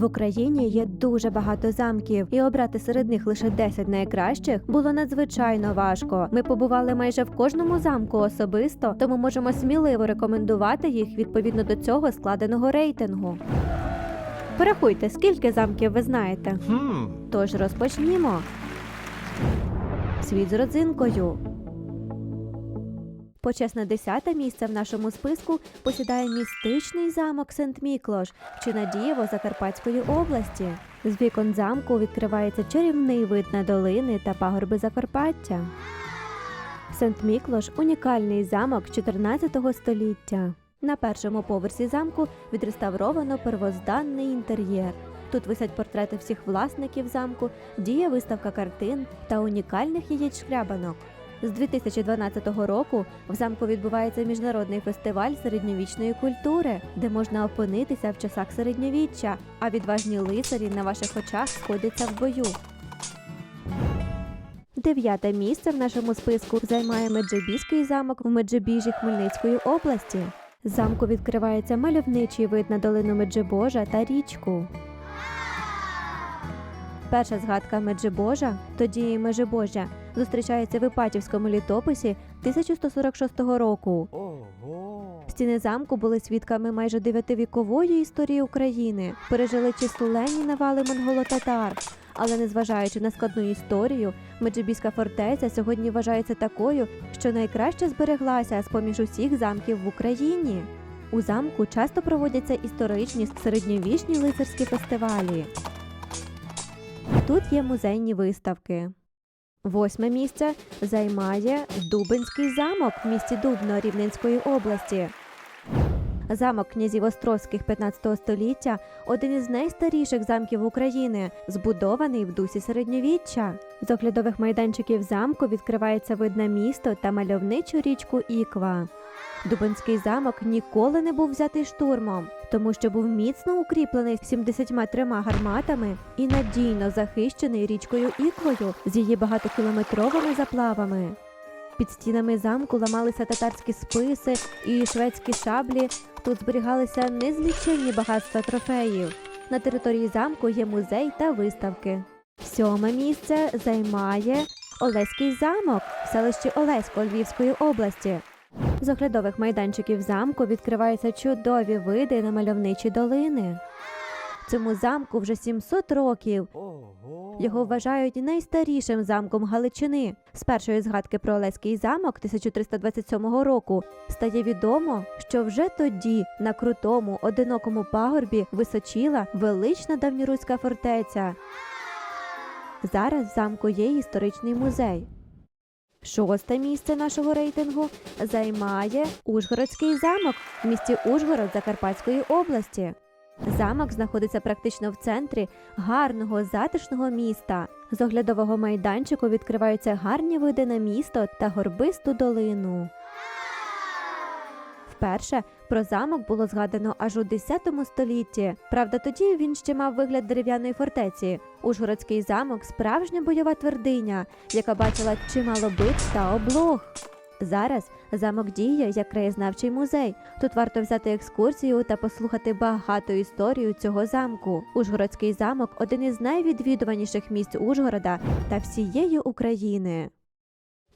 В Україні є дуже багато замків, і обрати серед них лише 10 найкращих було надзвичайно важко. Ми побували майже в кожному замку особисто, тому можемо сміливо рекомендувати їх відповідно до цього складеного рейтингу. Порахуйте, скільки замків ви знаєте. Хм. Тож розпочнімо. Світ з родзинкою. Почесне десяте місце в нашому списку посідає містичний замок Сент-Міклош чи Надієво Закарпатської області. З вікон замку відкривається чарівний вид на долини та пагорби Закарпаття. Сент-Міклош унікальний замок 14 століття. На першому поверсі замку відреставровано первозданний інтер'єр. Тут висять портрети всіх власників замку, діє виставка картин та унікальних яєчкрябанок. З 2012 року в замку відбувається міжнародний фестиваль середньовічної культури, де можна опинитися в часах середньовіччя, а відважні лицарі на ваших очах сходяться в бою. Дев'яте місце в нашому списку займає Меджибіський замок в Меджибіжі Хмельницької області. Замку відкривається мальовничий вид на долину Меджибожа та річку. Перша згадка Меджибожа, тоді Межибожжя, зустрічається в Іпатівському літописі 1146 року. Стіни замку були свідками майже дев'ятивікової історії України, пережили численні навали монголо-татар. Але незважаючи на складну історію, Меджибіська фортеця сьогодні вважається такою, що найкраще збереглася з поміж усіх замків в Україні. У замку часто проводяться історичні середньовічні лицарські фестивалі. Тут є музейні виставки. Восьме місце займає Дубинський замок в місті Дубно Рівненської області. Замок князів Острозьких 15 століття один із найстаріших замків України, збудований в дусі середньовіччя. З оглядових майданчиків замку відкривається вид на місто та мальовничу річку Іква. Дубинський замок ніколи не був взятий штурмом, тому що був міцно укріплений 73 гарматами і надійно захищений річкою Іквою з її багатокілометровими заплавами. Під стінами замку ламалися татарські списи і шведські шаблі. Тут зберігалися незліченні багатства трофеїв. На території замку є музей та виставки. Сьоме місце займає Олеський замок в селищі Олесько Львівської області. З оглядових майданчиків замку відкриваються чудові види на мальовничі долини. Цьому замку вже 700 років. Ого. Його вважають найстарішим замком Галичини. З першої згадки про Олеський замок 1327 року стає відомо, що вже тоді на крутому одинокому пагорбі височіла велична давньоруська фортеця. Зараз в замку є історичний музей. Шосте місце нашого рейтингу займає Ужгородський замок в місті Ужгород Закарпатської області. Замок знаходиться практично в центрі гарного затишного міста. З оглядового майданчику відкриваються гарні види на місто та горбисту долину. Вперше про замок було згадано аж у 10 столітті. Правда, тоді він ще мав вигляд дерев'яної фортеці. Ужгородський замок справжня бойова твердиня, яка бачила чимало битв та облог. Зараз замок діє як краєзнавчий музей. Тут варто взяти екскурсію та послухати багато історію цього замку. Ужгородський замок один із найвідвідуваніших місць Ужгорода та всієї України.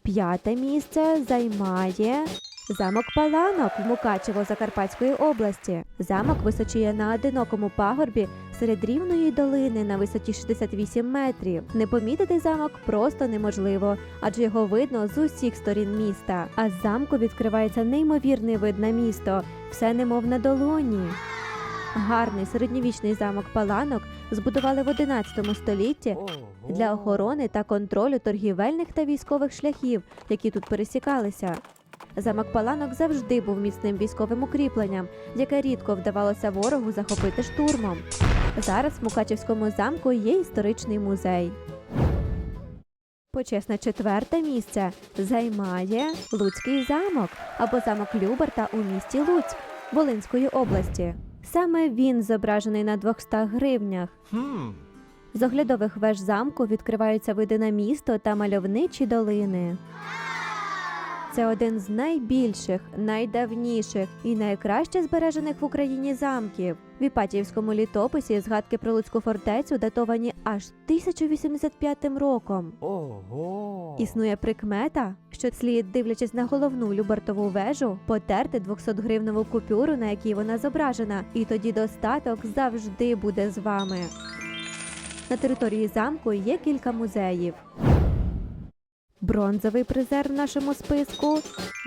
П'яте місце займає замок Паланок в Мукачево Закарпатської області. Замок височіє на одинокому пагорбі серед рівної долини на висоті 68 метрів. Не помітити замок просто неможливо, адже його видно з усіх сторін міста. А з замку відкривається неймовірний вид на місто, все немов на долоні. Гарний середньовічний замок Паланок збудували в 11 столітті для охорони та контролю торгівельних та військових шляхів, які тут пересікалися. Замок Паланок завжди був міцним військовим укріпленням, яке рідко вдавалося ворогу захопити штурмом. Зараз в Мукачевському замку є історичний музей. Почесне четверте місце займає Луцький замок або замок Люберта у місті Луцьк Волинської області. Саме він зображений на 200 гривнях. З оглядових веж замку відкриваються види на місто та мальовничі долини. Це один з найбільших, найдавніших і найкраще збережених в Україні замків. В Іпатіївському літописі згадки про Луцьку фортецю датовані аж 1085 роком. Ого. Існує прикмета, що слід, дивлячись на головну Любартову вежу, потерти 200-гривневу купюру, на якій вона зображена, і тоді достаток завжди буде з вами. На території замку є кілька музеїв. Бронзовий призер в нашому списку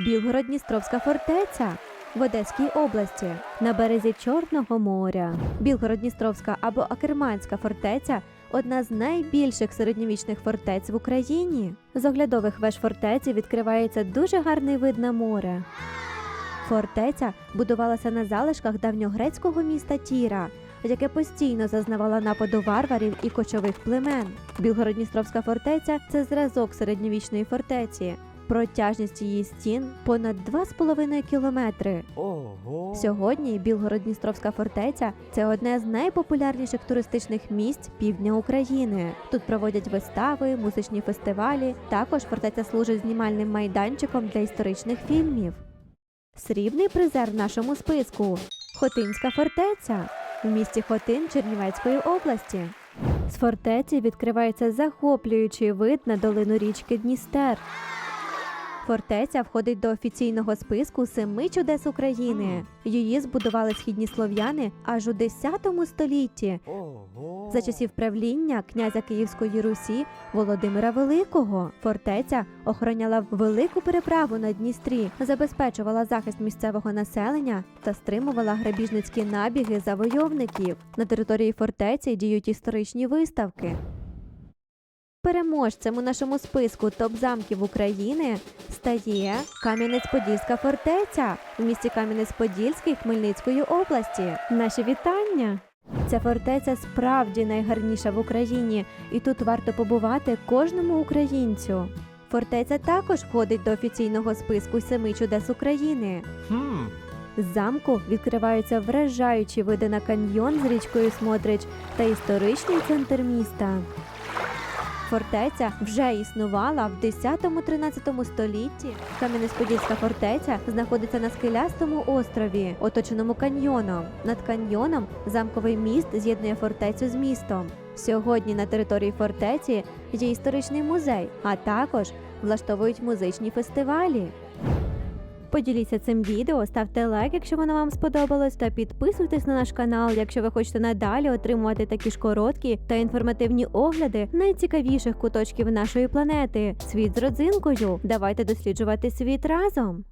Білгород-Дністровська фортеця в Одеській області на березі Чорного моря. Білгород-Дністровська або Акерманська фортеця одна з найбільших середньовічних фортець в Україні. З оглядових веж фортеці відкривається дуже гарний вид на море. Фортеця будувалася на залишках давньогрецького міста Тіра, яке постійно зазнавало нападу варварів і кочових племен. Білгород-Дністровська фортеця це зразок середньовічної фортеці. Протяжність її стін понад 2,5 кілометри. Ого. Сьогодні Білгород-Дністровська фортеця це одне з найпопулярніших туристичних місць півдня України. Тут проводять вистави, музичні фестивалі. Також фортеця служить знімальним майданчиком для історичних фільмів. Срібний призер в нашому списку Хотинська фортеця в місті Хотин Чернівецької області. З фортеці відкривається захоплюючий вид на долину річки Дністер. Фортеця входить до офіційного списку семи чудес України. Її збудували східні слов'яни аж у 10 столітті за часів правління князя Київської Русі Володимира Великого. Фортеця охороняла велику переправу на Дністрі, забезпечувала захист місцевого населення та стримувала грабіжницькі набіги завойовників. На території фортеці діють історичні виставки. Переможцем у нашому списку топ-замків України стає Кам'янець-Подільська фортеця в місті Кам'янець-Подільський Хмельницької області. Наші вітання! Ця фортеця справді найгарніша в Україні, і тут варто побувати кожному українцю. Фортеця також входить до офіційного списку семи чудес України. Хм. З замку відкриваються вражаючі види на каньйон з річкою Смотрич та історичний центр міста. Фортеця вже існувала в 10-13 столітті. Кам'янець-Подільська фортеця знаходиться на скелястому острові, оточеному каньйоном. Над каньйоном замковий міст з'єднує фортецю з містом. Сьогодні на території фортеці є історичний музей, а також влаштовують музичні фестивалі. Поділіться цим відео, ставте лайк, якщо воно вам сподобалось, та підписуйтесь на наш канал, якщо ви хочете надалі отримувати такі ж короткі та інформативні огляди найцікавіших куточків нашої планети. Світ з родзинкою. Давайте досліджувати світ разом.